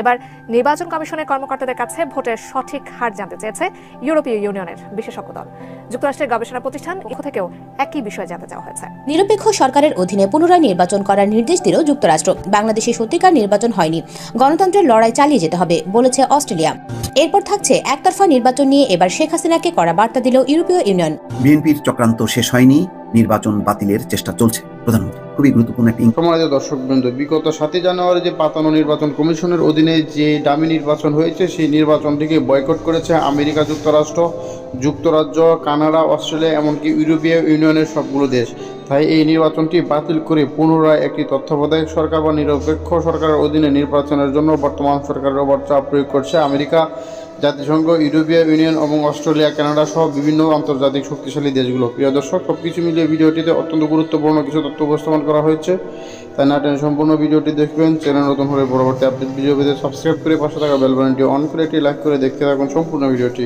এবার নির্বাচন কমিশনের কর্মকর্তাদের কাছে ভোটের সঠিক হার জানতে চেয়েছে ইউরোপীয় ইউনিয়নের বিশেষজ্ঞ দল। যুক্তরাষ্ট্রের গবেষণা প্রতিষ্ঠান ইকো থেকেও একই বিষয়ে জানতে চাওয়া হয়েছে। নিরপেক্ষ সরকারের অধীনে পুনরায় নির্বাচন করার নির্দেশ দিল যুক্তরাষ্ট্র। বাংলাদেশে সত্যিকার নির্বাচন হয়নি। গণতন্ত্রের লড়াই চালিয়ে যেতে হবে বলেছে অস্ট্রেলিয়া। এরপর থাকছে একতরফা নির্বাচন নিয়ে এবার শেখ হাসিনাকে করা বার্তা দিল ইউরোপীয় ইউনিয়ন। বিএনপির চক্রান্ত শেষ হয়নি। নির্বাচন বাতিলের চেষ্টা চলছে। প্রধানমন্ত্রী, খুবই গুরুত্বপূর্ণ একটি সম্মানিত দর্শক বৃন্দ, বিগত সাতই জানুয়ারি যে পাতানো নির্বাচন কমিশনের অধীনে যে ডামি নির্বাচন হয়েছে, সেই নির্বাচনটিকে বয়কট করেছে আমেরিকা যুক্তরাষ্ট্র, যুক্তরাজ্য, কানাডা, অস্ট্রেলিয়া, এমনকি ইউরোপীয় ইউনিয়নের সবগুলো দেশ। তাই এই নির্বাচনটি বাতিল করে পুনরায় একটি তত্ত্বাবধায়ক সরকার বা নিরপেক্ষ সরকারের অধীনে নির্বাচনের জন্য বর্তমান সরকারের ওপর চাপ প্রয়োগ করছে আমেরিকা। জাতিসংঘ, ইউরোপীয় ইউনিয়ন এবং অস্ট্রেলিয়া, কানাডা সহ বিভিন্ন আন্তর্জাতিক শক্তিশালী দেশগুলো। প্রিয় দর্শক সব কিছু মিলিয়ে ভিডিওটিতে অত্যন্ত গুরুত্বপূর্ণ কিছু তথ্য উপস্থাপন করা হয়েছে। তাই না টেনে সম্পূর্ণ ভিডিওটি দেখবেন। চ্যানেল নতুন হলে পরবর্তী আপডেট ভিডিও পেতে সাবস্ক্রাইব করে পাশে থাকা বেল বাটনটি অন করে একটি লাইক করে দেখতে থাকুন সম্পূর্ণ ভিডিওটি।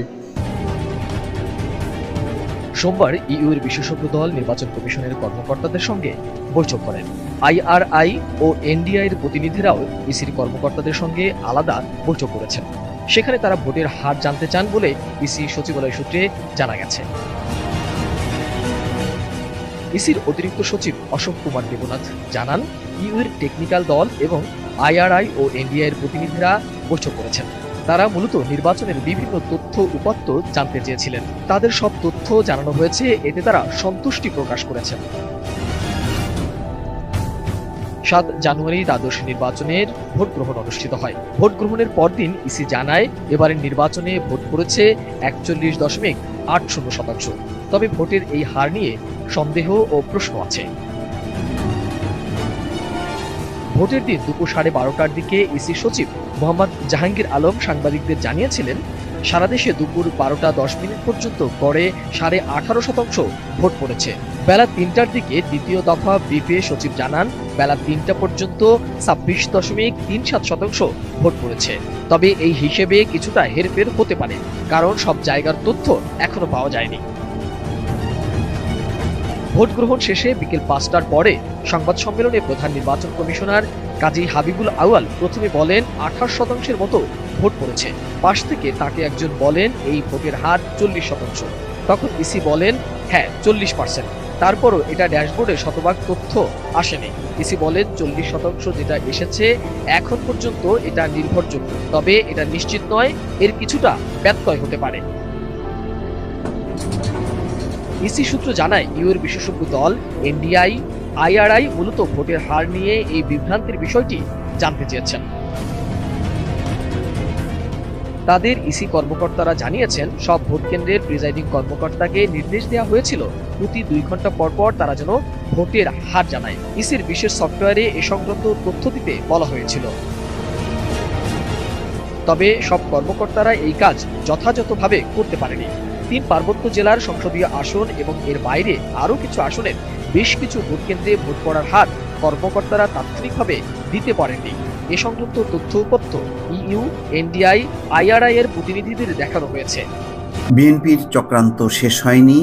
সোমবার ইউর বিশেষজ্ঞ দল নির্বাচন কমিশনের কর্মকর্তাদের সঙ্গে বৈঠক করেন। আইআরআই ও এনডিআই এর প্রতিনিধিরাও ইসির কর্মকর্তাদের সঙ্গে আলাদা বৈঠক করেছেন। সেখানে তারা ভোটের হার জানতে চান বলে ইসি সচিবালয় সূত্রে জানা গেছে। ইসির অতিরিক্ত সচিব অশোক কুমার দেবনাথ জানান ইউএর টেকনিক্যাল দল এবং আইআরআই ও এনডিআই এর প্রতিনিধিরা বৈঠক করেছেন। তারা মূলত নির্বাচনের বিভিন্ন তথ্য উপাত্ত জানতে চেয়েছিলেন। তাদের সব তথ্য জানানো হয়েছে, এতে তারা সন্তুষ্টি প্রকাশ করেছেন। সাত জানুয়ারি দ্বাদশ নির্বাচনের ভোট গ্রহণ অনুষ্ঠিত হয়। ভোট গ্রহণের পরদিন ইসি জানায়, এবারের নির্বাচনে ভোট পড়েছে একচল্লিশ দশমিক আট শূন্য শতাংশ। তবে ভোটের এই হার নিয়ে সন্দেহ ও প্রশ্ন আছে। ভোটের দিন দুপুর সাড়ে বারোটার দিকে ইসি সচিব মোহাম্মদ জাহাঙ্গীর আলম সাংবাদিকদের জানিয়েছিলেন, সারা দেশে দুপুর বারোটা দশ মিনিট পর্যন্ত গড়ে সাড়ে আঠারো শতাংশ ভোট পড়েছে। বেলা তিনটার দিকে দ্বিতীয় দফা ব্রিফে সচিব জানান, বেলা তিনটা পর্যন্ত ছাব্বিশ দশমিক তিন সাত শতাংশ ভোট পড়েছে। তবে এই হিসেবে কিছুটা হেরফের হতে পারে, কারণ সব জায়গার তথ্য এখনও পাওয়া যায়নি। ভোট গ্রহণ শেষে বিকেল পাঁচটার পরে সংবাদ সম্মেলনে প্রধান নির্বাচন কমিশনার কাজী হাবিবুল আউয়াল প্রথমে বলেন, আঠাশ শতাংশের মতো ভোট পড়েছে। পাশ থেকে তাকে একজন বলেন, এই ভোটের হার চল্লিশ শতাংশ। তখন ইসি বলেন হ্যাঁ চল্লিশ পার্সেন্ট। তারপরও এটা ড্যাশবোর্ডে শতভাগ তথ্য আসেনি। ইসি বলেন, চল্লিশ শতাংশ যেটা এসেছে, এখন পর্যন্ত এটা নির্ভরযোগ্য। তবে এটা নিশ্চিত নয়, এর কিছুটা ব্যত্যয় হতে পারে। ইসি সূত্র জানায়, ইউএর বিশেষজ্ঞ দল, এনডিআই, আইআরআই মূলত ভোটের হার নিয়ে এই বিভ্রান্তির বিষয়টি জানতে চেয়েছেন। তাদের ইসি কর্মকর্তারা জানিয়েছেন, সব ভোট কেন্দ্রের প্রিজাইডিং কর্মকর্তাকে নির্দেশ দেওয়া হয়েছিল প্রতি দুই ঘণ্টা পর পর তারা যেন ভোটের হার জানায়। ইসির বিশেষ সফটওয়্যারে এ সংক্রান্ত তথ্য দিতে বলা হয়েছিল। তবে সব কর্মকর্তারা এই কাজ যথাযথভাবে করতে পারেনি। তিন পার্বত্য জেলার সংসদীয় আসন এবং এর বাইরে আরও কিছু আসনের বেশ কিছু ভোট কেন্দ্রে ভোট পড়ার হার কর্মকর্তারা তাৎক্ষণিকভাবে দিতে পারেননি। এ সংক্রান্ত তথ্য উপাত্ত ইইউ, এনডিআই, আইআরআই এর প্রতিনিধিদের দেখানো হয়েছে। বিএনপির চক্রান্ত শেষ হয়নি।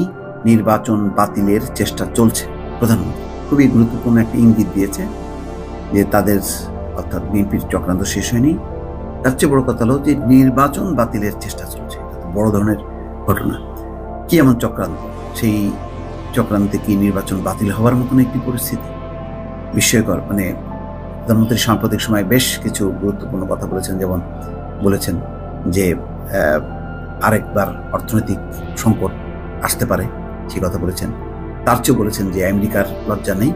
নির্বাচন বাতিলের চেষ্টা চলছে। প্রধানমন্ত্রী খুবই গুরুত্বপূর্ণ একটি ইঙ্গিত দিয়েছে যে তাদের অর্থাৎ বিএনপির চক্রান্ত শেষ হয়নি। তার চেয়ে বড় কথা হলো যে নির্বাচন বাতিলের চেষ্টা চলছে। বড় ধরনের ঘটনা। কি এমন চক্রান্ত? সেই চক্রান্তে কি নির্বাচন বাতিল হওয়ার মতন একটি পরিস্থিতি? বিস্ময়কর মানে প্রধানমন্ত্রী সাম্প্রতিক সময় বেশ কিছু গুরুত্বপূর্ণ কথা বলেছেন। যেমন বলেছেন যে আরেকবার অর্থনৈতিক সংকট আসতে পারে। সে কথা বলেছেন। তার চেয়েও বলেছেন যে আমেরিকার লজ্জা নেই,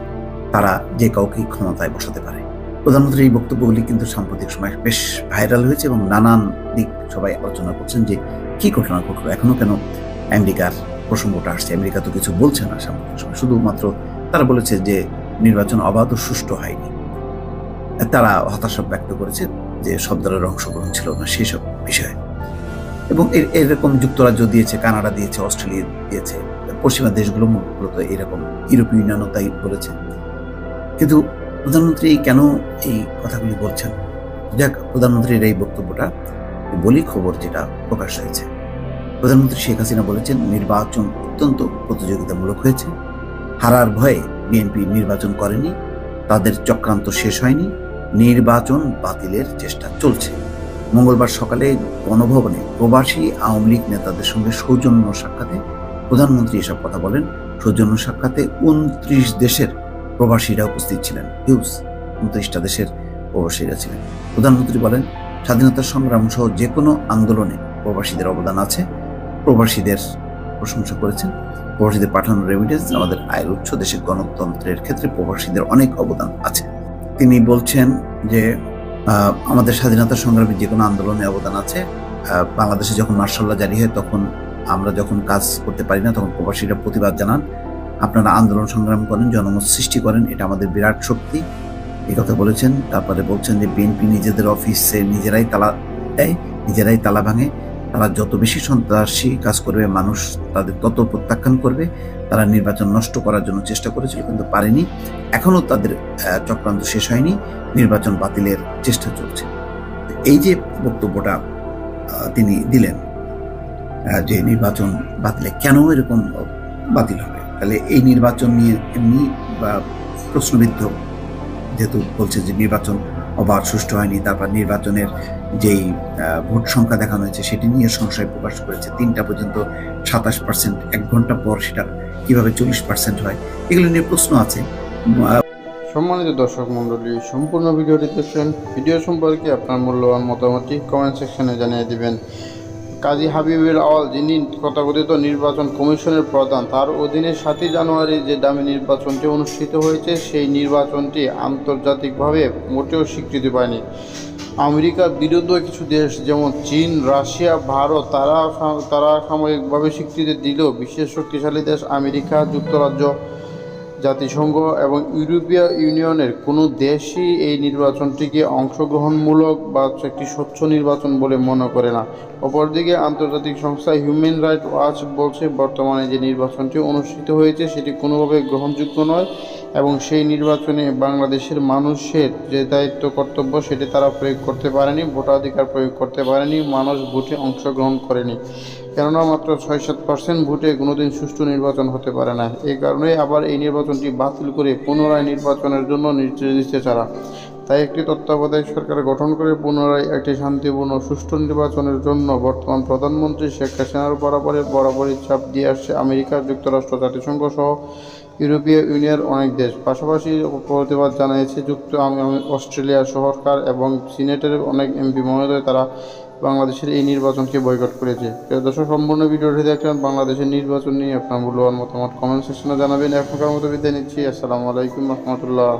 তারা যে কাউকেই ক্ষমতায় বসাতে পারে। প্রধানমন্ত্রীর এই বক্তব্যগুলি কিন্তু সাম্প্রতিক সময় বেশ ভাইরাল হয়েছে এবং নানান দিক সবাই আলোচনা করছেন যে কি ঘটনা ঘটলো এখনও কেন আমেরিকার প্রসঙ্গটা আসছে? আমেরিকা তো কিছু বলছে না সাম্প্রতিক সময়, শুধুমাত্র তারা বলেছে যে নির্বাচন অবাধ ও সুষ্ঠু হয়নি। তারা হতাশা ব্যক্ত করেছে যে সব দলের অংশগ্রহণ ছিল না সেসব বিষয়ে। এবং এর- এরকম যুক্তরাজ্য দিয়েছে, কানাডা দিয়েছে, অস্ট্রেলিয়া দিয়েছে, পশ্চিমা দেশগুলো মূলত এরকম ইউরোপীয় ইউনিয়নও তাই বলেছে। কিন্তু প্রধানমন্ত্রী কেন এই কথাগুলি বলছেন? যাক, প্রধানমন্ত্রীর এই বক্তব্যটা বলি খবর যেটা প্রকাশ হয়েছে। প্রধানমন্ত্রী শেখ হাসিনা বলেছেন, নির্বাচন অত্যন্ত প্রতিযোগিতামূলক হয়েছে। হারার ভয়ে বিএনপি নির্বাচন করেনি, তাদের চক্রান্ত শেষ হয়নি, নির্বাচন বাতিলের চেষ্টা চলছে। মঙ্গলবার সকালে গণভবনে প্রবাসী আওয়ামী লীগ নেতাদের সঙ্গে সৌজন্য সাক্ষাতে প্রধানমন্ত্রী এসব কথা বলেন। সৌজন্য সাক্ষাতে উনত্রিশ দেশের প্রবাসীরা উপস্থিত ছিলেন। হিউজ উনত্রিশটা দেশের প্রবাসীরা ছিলেন। প্রধানমন্ত্রী বলেন, স্বাধীনতা সংগ্রাম সহ যে কোনো আন্দোলনে প্রবাসীদের অবদান আছে। প্রবাসীদের প্রশংসা করেছেন। প্রবাসীদের পাঠানো রেমিটেন্স আমাদের আয়ের উৎস, দেশের গণতন্ত্রের ক্ষেত্রে প্রবাসীদের অনেক অবদান আছে। তিনি বলছেন যে আমাদের স্বাধীনতা সংগ্রামে যে কোনো আন্দোলনে অবদান আছে বাংলাদেশে যখন মার্শাল্লাহ জারি হয়, তখন আমরা যখন কাজ করতে পারি না, তখন প্রবাসীরা প্রতিবাদ জানান। আপনারা আন্দোলন সংগ্রাম করেন, জনমত সৃষ্টি করেন, এটা আমাদের বিরাট শক্তি। এই কথা বলেছেন, তারপরে বলছেন যে, বিএনপি নিজেদের অফিসে নিজেরাই তালা দেয়, নিজেরাই তালা ভাঙে। তারা যত বেশি সন্ত্রাসী কাজ করবে, মানুষ তাদের তত প্রত্যাখ্যান করবে, তারা নির্বাচন নষ্ট করার জন্য চেষ্টা করেছিল কিন্তু পারেনি। এখনও তাদের চক্রান্ত শেষ হয়নি, নির্বাচন বাতিলের চেষ্টা চলছে। এই যে বক্তব্যটা তিনি দিলেন যে নির্বাচন বাতিলে কেন এরকম বাতিল হবে? তাহলে এই নির্বাচন নিয়ে এমনি বা প্রশ্নবিদ্ধ, যেহেতু বলছে যে নির্বাচন অবাধ সুষ্ঠু হয়নি, তারপর নির্বাচনের যেই ভোট সংখ্যা দেখানো হয়েছে, সেটি নিয়ে সংশয় প্রকাশ করেছে। তিনটা পর্যন্ত সাতাশ পার্সেন্ট এক ঘণ্টা পর সেটা কীভাবে চল্লিশ পার্সেন্ট হয়, এগুলো নিয়ে প্রশ্ন আছে। সম্মানিত দর্শক মণ্ডলী, সম্পূর্ণ ভিডিওটি দেখছেন ভিডিও সম্পর্কে আপনার মূল্যবান মতামতটি কমেন্ট সেকশনে জানিয়ে দিবেন। কাজী হাবিবুল আওয়াল যিনি তথাকথিত নির্বাচন কমিশনের প্রধান, তার অধীনে সাতই জানুয়ারি যে দামি নির্বাচনটি অনুষ্ঠিত হয়েছে, সেই নির্বাচনটি আন্তর্জাতিকভাবে মোটেও স্বীকৃতি পায়নি। আমেরিকা বিরুদ্ধে কিছু দেশ, যেমন চীন, রাশিয়া, ভারত, তারা তারা সাময়িকভাবে স্বীকৃতি দিলেও বিশ্বের শক্তিশালী দেশ আমেরিকা, যুক্তরাজ্য জাতিসংঘ এবং ইউরোপীয় ইউনিয়নের কোনো দেশই এই নির্বাচনটিকে অংশগ্রহণমূলক বা একটি স্বচ্ছ নির্বাচন বলে মনে করে না। অপরদিকে আন্তর্জাতিক সংস্থা হিউম্যান রাইট ওয়াচ বলছে, বর্তমানে যে নির্বাচনটি অনুষ্ঠিত হয়েছে সেটি কোনোভাবে গ্রহণযোগ্য নয় এবং সেই নির্বাচনে বাংলাদেশের মানুষের যে দায়িত্ব, কর্তব্য সেটি তারা প্রয়োগ করতে পারেনি, ভোটাধিকার প্রয়োগ করতে পারেনি, মানুষ ভোটে অংশগ্রহণ করেনি। কেননা মাত্র ছয় সাত পার্সেন্ট ভোটে কোনোদিন সুষ্ঠু নির্বাচন হতে পারে না। এই কারণে আবার এই নির্বাচনটি বাতিল করে পুনরায় নির্বাচনের জন্য নির্দেশ দিতে চারা তাই একটি তত্ত্বাবধায়ক সরকার গঠন করে পুনরায় একটি শান্তিপূর্ণ, সুষ্ঠু নির্বাচনের জন্য বর্তমান প্রধানমন্ত্রী শেখ হাসিনার বরাবরের বরাবরই চাপ দিয়ে আসছে আমেরিকা, যুক্তরাষ্ট্র, জাতিসংঘ সহ ইউরোপীয় ইউনিয়নের অনেক দেশ। পাশাপাশি প্রতিবাদ জানিয়েছে যুক্ত অস্ট্রেলিয়া সরকার এবং সিনেটের অনেক এমপি মহোদয় তারা বাংলাদেশের এই নির্বাচনকে বয়কট করেছে। দর্শক, সম্পূর্ণ ভিডিওটি দেখলেন বাংলাদেশের নির্বাচন নিয়ে আপনার মূল্যবান মতামত কমেন্ট সেকশনে জানাবেন। এখনকার মতো বিদায় নিচ্ছি। আসসালামু আলাইকুম রহমতুল্লাহ।